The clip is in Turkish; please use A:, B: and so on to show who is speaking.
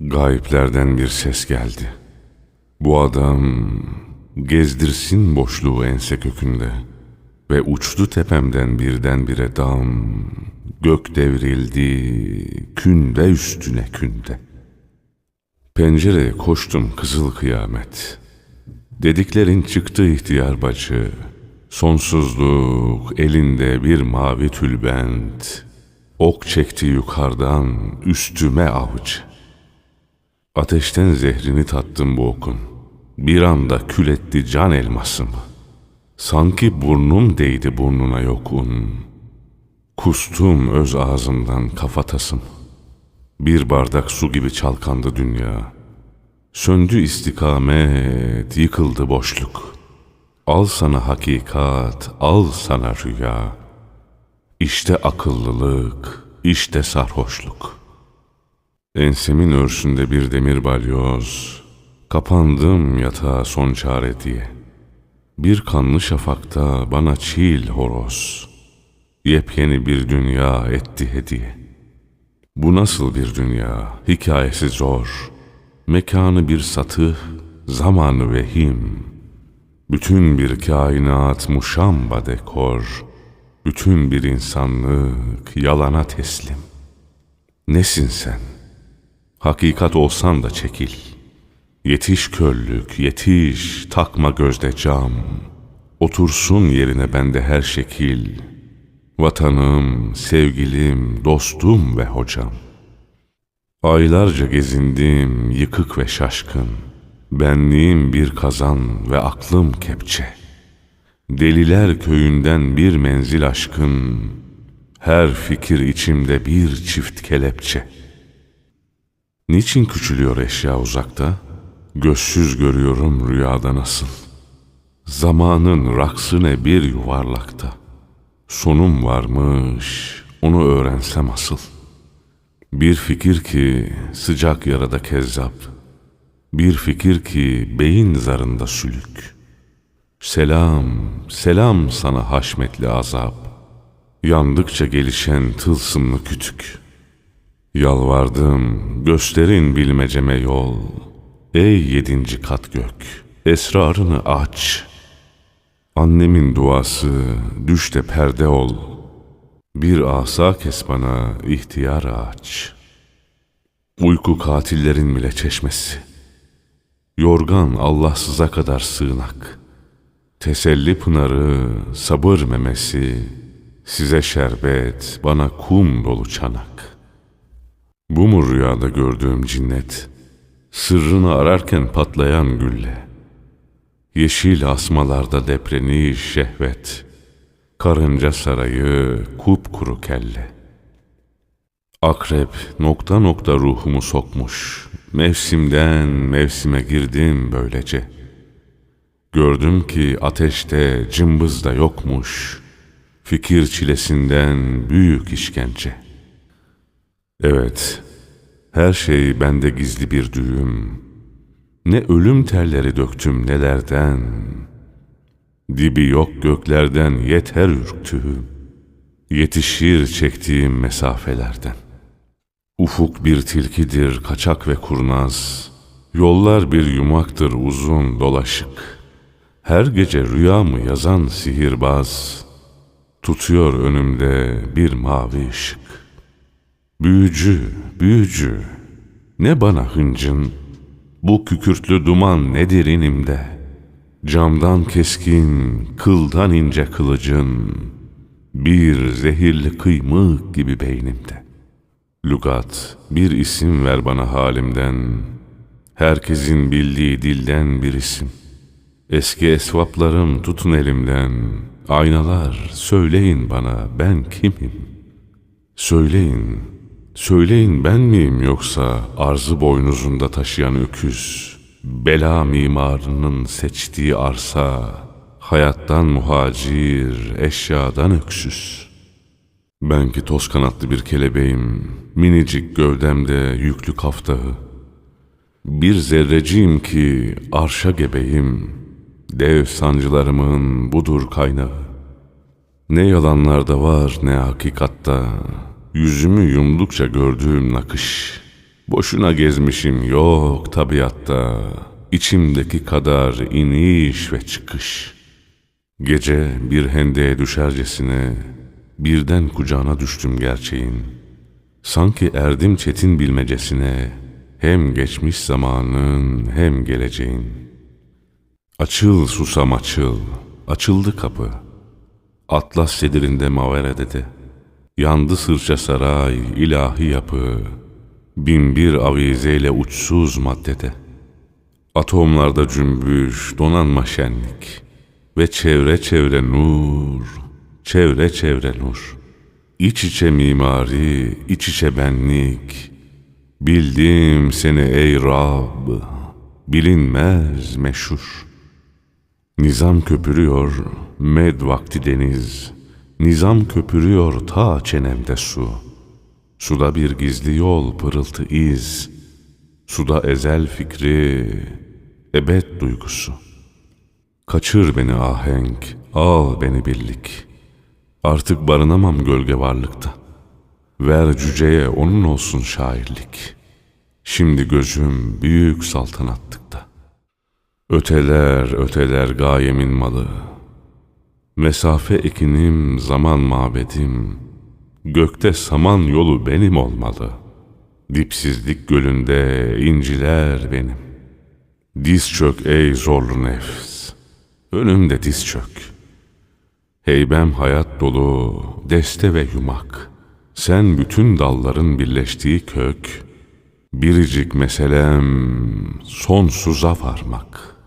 A: Gayiplerden bir ses geldi. Bu adam gezdirsin boşluğu ense kökünde ve uçtu tepemden birdenbire dam. Gök devrildi künde üstüne künde. Pencereye koştum kızıl kıyamet. Dediklerin çıktı ihtiyar bacı. Sonsuzluk elinde bir mavi tülbent. Ok çekti yukarıdan üstüme avcı. Ateşten zehrini tattım bu okun. Bir anda kül etti can elmasımı. Sanki burnum değdi burnuna yokun. Kustum öz ağzımdan kafatasım. Bir bardak su gibi çalkandı dünya. Söndü istikamet, yıkıldı boşluk. Al sana hakikat, al sana rüya. İşte akıllılık, işte sarhoşluk. Ensemin örsünde bir demir balyoz, kapandım yatağa son çare diye. Bir kanlı şafakta bana çiğil horoz, yepyeni bir dünya etti hediye. Bu nasıl bir dünya, hikayesi zor, mekanı bir satıh, zamanı vehim. Bütün bir kainat muşamba dekor, bütün bir insanlık yalana teslim. Nesin sen? Hakikat olsan da çekil. Yetiş körlük, yetiş, takma gözde cam. Otursun yerine bende her şekil. Vatanım, sevgilim, dostum ve hocam. Aylarca gezindim yıkık ve şaşkın. Benliğim bir kazan ve aklım kepçe. Deliler köyünden bir menzil aşkın. Her fikir içimde bir çift kelepçe. Niçin küçülüyor eşya uzakta? Gözsüz görüyorum rüyada nasıl? Zamanın raksı ne bir yuvarlakta. Sonum varmış, onu öğrensem asıl. Bir fikir ki sıcak yarada kezzap. Bir fikir ki beyin zarında sülük. Selam, selam sana haşmetli azap. Yandıkça gelişen tılsımlı kütük. Yalvardım, gösterin bilmeceme yol. Ey yedinci kat gök, esrarını aç. Annemin duası, düş de perde ol. Bir asa kes bana, ihtiyar aç. Uyku katillerin bile çeşmesi. Yorgan Allahsıza kadar sığınak. Teselli pınarı, sabır memesi. Size şerbet, bana kum dolu çanak. Bu mu rüyada gördüğüm cinnet? Sırrını ararken patlayan gülle. Yeşil asmalarda depreniş şehvet. Karınca sarayı kupkuru kelle. Akrep nokta nokta ruhumu sokmuş. Mevsimden mevsime girdim böylece. Gördüm ki ateşte cımbız da yokmuş. Fikir çilesinden büyük işkence. Evet, her şey bende gizli bir düğüm. Ne ölüm terleri döktüm nelerden. Dibi yok göklerden yeter ürktüğüm. Yetişir çektiğim mesafelerden. Ufuk bir tilkidir kaçak ve kurnaz. Yollar bir yumaktır uzun dolaşık. Her gece rüyamı yazan sihirbaz. Tutuyor önümde bir mavi ışık. Büyücü, büyücü, ne bana hıncın, bu kükürtlü duman nedir inimde? Camdan keskin, kıldan ince kılıcın, bir zehirli kıymık gibi beynimde. Lugat, bir isim ver bana halimden, herkesin bildiği dilden bir isim. Eski esvaplarım tutun elimden, aynalar söyleyin bana ben kimim? Söyleyin, Söyleyin ben miyim yoksa arzı boynuzunda taşıyan öküz, bela mimarının seçtiği arsa, hayattan muhacir, eşyadan öksüz. Ben ki toz kanatlı bir kelebeğim, minicik gövdemde yüklü kaftağı. Bir zerreciyim ki arşa gebeyim, dev sancılarımın budur kaynağı. Ne yalanlarda var ne hakikatta, Yüzümü yumdukça gördüğüm nakış, Boşuna gezmişim yok tabiatta, içimdeki kadar iniş ve çıkış. Gece bir hendeye düşercesine, birden kucağına düştüm gerçeğin. Sanki erdim çetin bilmecesine, hem geçmiş zamanın hem geleceğin. Açıl susam açıl, açıldı kapı. Atlas sedirinde mavere dedi. Yandı sırça saray, ilahi yapı. Binbir avizeyle uçsuz maddede. Atomlarda cümbüş, donanma şenlik. Ve çevre çevre nur, çevre çevre nur. İç içe mimari, iç içe benlik. Bildim seni ey Rab, bilinmez meşhur. Nizam köpürüyor, med vakti deniz. Nizam köpürüyor ta çenemde su. Suda bir gizli yol pırıltı iz. Suda ezel fikri, ebed duygusu. Kaçır beni ahenk, al beni birlik. Artık barınamam gölge varlıkta. Ver cüceye onun olsun şairlik. Şimdi gözüm büyük saltanatlıkta. Öteler öteler gayemin malı. Mesafe ekinim zaman mabedim. Gökte saman yolu benim olmalı. Dipsizlik gölünde inciler benim. Diz çök ey zorlu nefs. Önümde diz çök. Heybem hayat dolu, deste ve yumak. Sen bütün dalların birleştiği kök. Biricik meselem sonsuza varmak.''